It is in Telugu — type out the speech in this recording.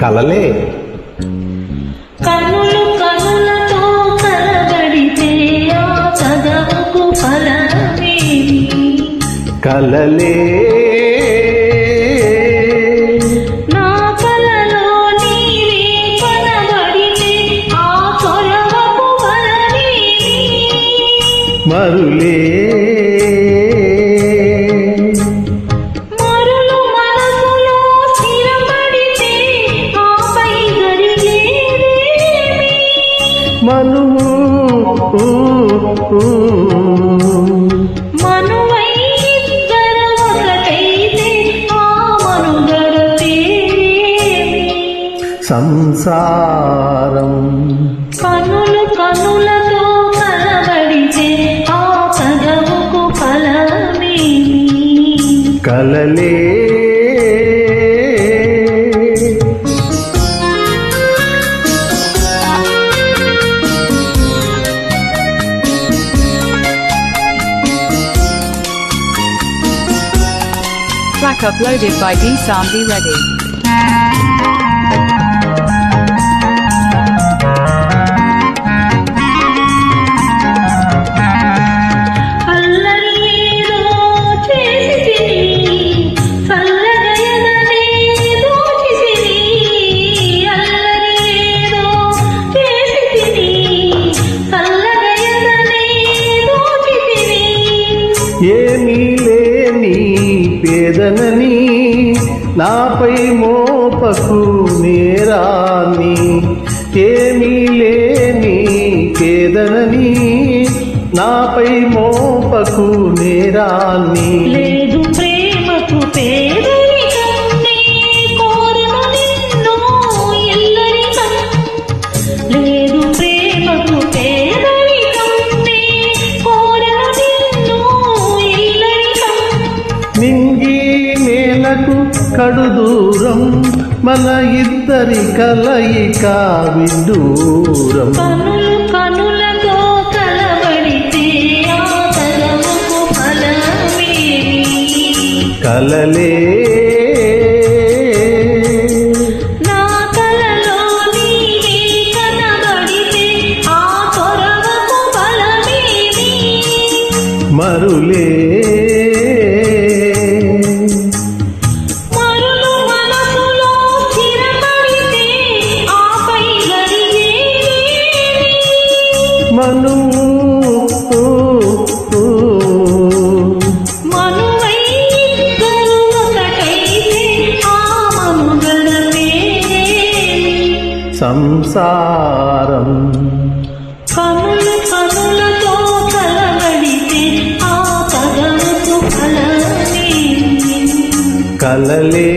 కలలే. కనులు కనులతో కలబడితే చదవుకు ఫలమేమి? కలలే. నా కలలో నీవే కనబడితే ఆ చొరవకు వరమేమి మరులే మరులు. సంసారం. కనులు కనులతో కలబడితే ఆ చదవుకు ఫలమేమి? కలలే Track uploaded by D Sambi Reddy. అల్లరి ఏదో చేసితిని చల్లగయననే దోచితిని అల్లరి ఏదో చేసితిని చల్లగయననే దోచితిని ఏమీ లేని పేదనని నాపై మోపకు నేరాన్ని ఏమీ లేని పేదనని నాపై మోపకు నేరాన్ని. నేలకు కడు దూరం మన ఇద్దరి కలయిక విదూరం కనులు కనులతో కలబడితే కలలే. మరులు. సంసారం. కనులు కనులతో కలబడితే ఆ కలలే